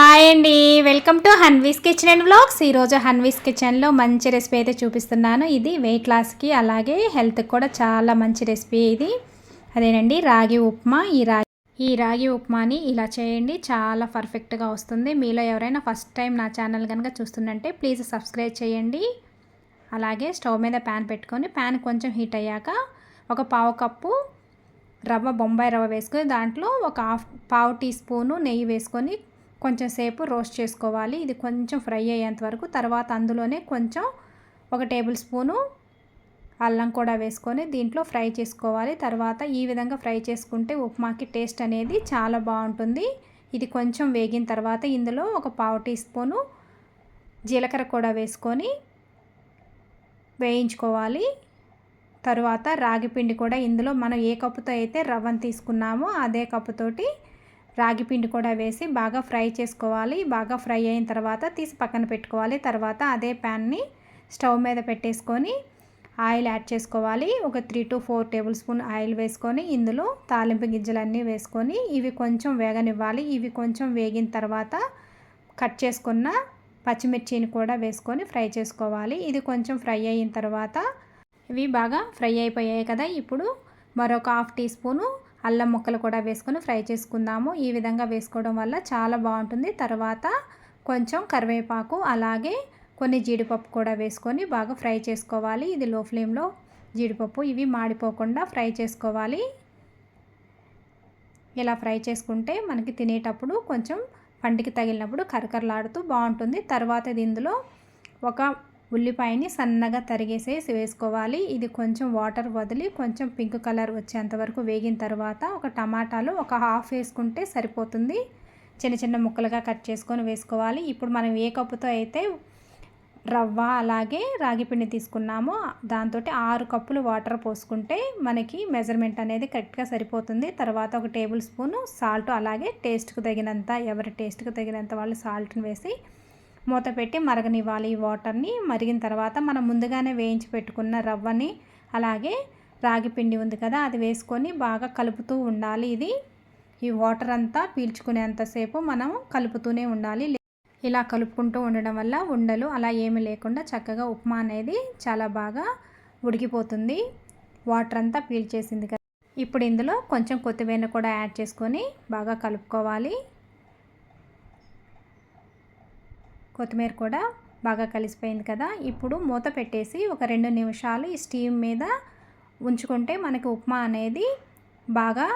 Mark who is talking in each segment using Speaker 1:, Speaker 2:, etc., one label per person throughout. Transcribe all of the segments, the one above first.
Speaker 1: Hi అండి. Welcome to Hanvi's kitchen and vlogs. ఈరోజు హన్వీస్ కిచెన్లో మంచి రెసిపీ అయితే చూపిస్తున్నాను. ఇది వెయిట్ లాస్కి అలాగే హెల్త్కి కూడా చాలా మంచి రెసిపీ ఇది. అదేనండి రాగి ఉప్మా. ఈ రాగి ఈ రాగి ఉప్మాని ఇలా చేయండి. చాలా పర్ఫెక్ట్గా వస్తుంది. మీలో ఎవరైనా ఫస్ట్ టైం నా ఛానల్ కనుక చూస్తుందంటే ప్లీజ్ సబ్స్క్రైబ్ చేయండి. అలాగే స్టవ్ మీద ప్యాన్ పెట్టుకొని ప్యాన్ కొంచెం హీట్ అయ్యాక ఒక పావు కప్పు రవ్వ బొంబాయి రవ్వ వేసుకొని దాంట్లో ఒక హాఫ్ పావు టీ స్పూను నెయ్యి వేసుకొని కొంచెం సేపు రోస్ట్ చేసుకోవాలి. ఇది కొంచెం ఫ్రై అయ్యేంత వరకు తర్వాత అందులోనే కొంచెం ఒక టేబుల్ స్పూను అల్లం కూడా వేసుకొని దీంట్లో ఫ్రై చేసుకోవాలి. తర్వాత ఈ విధంగా ఫ్రై చేసుకుంటే ఉప్మాకి టేస్ట్ అనేది చాలా బాగుంటుంది. ఇది కొంచెం వేగిన తర్వాత ఇందులో ఒక పావు టీ స్పూను జీలకర్ర కూడా వేసుకొని వేయించుకోవాలి. తరువాత రాగి పిండి కూడా ఇందులో మనం ఏ కప్పుతో అయితే రవ్వను తీసుకున్నామో అదే కప్పుతోటి రాగి పిండి కూడా వేసి బాగా ఫ్రై చేసుకోవాలి. బాగా ఫ్రై అయిన తర్వాత తీసి పక్కన పెట్టుకోవాలి. తర్వాత అదే ప్యాన్ని స్టవ్ మీద పెట్టేసుకొని ఆయిల్ యాడ్ చేసుకోవాలి. ఒక three to four tablespoon oil వేసుకొని ఇందులో తాలింపు గింజలన్నీ వేసుకొని ఇవి కొంచెం వేగనివ్వాలి. ఇవి కొంచెం వేగిన తర్వాత కట్ చేసుకున్న పచ్చిమిర్చిని కూడా వేసుకొని ఫ్రై చేసుకోవాలి. ఇది కొంచెం ఫ్రై అయిన తర్వాత ఇవి బాగా ఫ్రై అయిపోయాయి కదా. ఇప్పుడు మరొక హాఫ్ టీ స్పూను అల్లం ముక్కలు కూడా వేసుకొని ఫ్రై చేసుకుందాము. ఈ విధంగా వేసుకోవడం వల్ల చాలా బాగుంటుంది. తర్వాత కొంచెం కరివేపాకు అలాగే కొన్ని జీడిపప్పు కూడా వేసుకొని బాగా ఫ్రై చేసుకోవాలి. ఇది లో ఫ్లేమ్లో జీడిపప్పు ఇవి మాడిపోకుండా ఫ్రై చేసుకోవాలి. ఇలా ఫ్రై చేసుకుంటే మనకి తినేటప్పుడు కొంచెం పంటికి తగిలినప్పుడు కరకరలాడుతూ బాగుంటుంది. తర్వాత ఇది ఇందులో ఒక ఉల్లిపాయని సన్నగా తరిగేసేసి వేసుకోవాలి. ఇది కొంచెం వాటర్ వదిలి కొంచెం పింక్ కలర్ వచ్చేంత వరకు వేగిన తర్వాత ఒక టమాటాలు ఒక హాఫ్ వేసుకుంటే సరిపోతుంది. చిన్న చిన్న ముక్కలుగా కట్ చేసుకొని వేసుకోవాలి. ఇప్పుడు మనం ఏ కప్పుతో అయితే రవ్వ అలాగే రాగి పిండి తీసుకున్నామో దాంతో ఆరు కప్పులు వాటర్ పోసుకుంటే మనకి మెజర్మెంట్ అనేది కరెక్ట్గా సరిపోతుంది. తర్వాత ఒక టేబుల్ స్పూను సాల్ట్ అలాగే టేస్ట్కి తగినంత ఎవరి టేస్ట్కి తగినంత వాళ్ళు సాల్ట్ని వేసి మూత పెట్టి మరగనివ్వాలి ఈ వాటర్ని. మరిగిన తర్వాత మనం ముందుగానే వేయించి పెట్టుకున్న రవ్వని అలాగే రాగి పిండి ఉంది కదా అది వేసుకొని బాగా కలుపుతూ ఉండాలి ఇది. ఈ వాటర్ అంతా పీల్చుకునేంతసేపు మనం కలుపుతూనే ఉండాలి. ఇలా కలుపుకుంటూ ఉండడం వల్ల ఉండలు అలా ఏమీ లేకుండా చక్కగా ఉప్మా అనేది చాలా బాగా ఉడికిపోతుంది. వాటర్ అంతా పీల్చేసింది కదా. ఇప్పుడు ఇందులో కొంచెం కొత్తిమీర కూడా యాడ్ చేసుకొని బాగా కలుపుకోవాలి. కొత్తిమీర కూడా బాగా కలిసిపోయింది కదా. ఇప్పుడు మూత పెట్టేసి ఒక రెండు నిమిషాలు ఈ స్టీమ్ మీద ఉంచుకుంటే మనకి ఉప్మా అనేది బాగా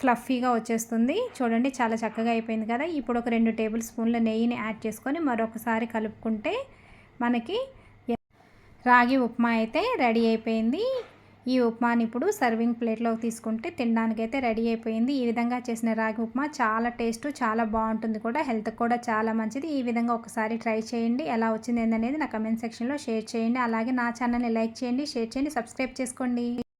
Speaker 1: ఫ్లఫీగా వచ్చేస్తుంది. చూడండి చాలా చక్కగా అయిపోయింది కదా. ఇప్పుడు ఒక రెండు టేబుల్ స్పూన్ల నెయ్యిని యాడ్ చేసుకొని మరొకసారి కలుపుకుంటే మనకి రాగి ఉప్మా అయితే రెడీ అయిపోయింది. ఈ ఉప్మాని ఇప్పుడు సర్వింగ్ ప్లేట్లోకి తీసుకుంటే తినడానికి అయితే రెడీ అయిపోయింది. ఈ విధంగా చేసిన రాగి ఉప్మా చాలా టేస్ట్ చాలా బాగుంటుంది కూడా. హెల్త్ కూడా చాలా మంచిది. ఈ విధంగా ఒకసారి ట్రై చేయండి. ఎలా వచ్చింది ఏంటనేది నా కమెంట్ సెక్షన్లో షేర్ చేయండి. అలాగే నా ఛానల్ని లైక్ చేయండి షేర్ చేయండి సబ్స్క్రైబ్ చేసుకోండి.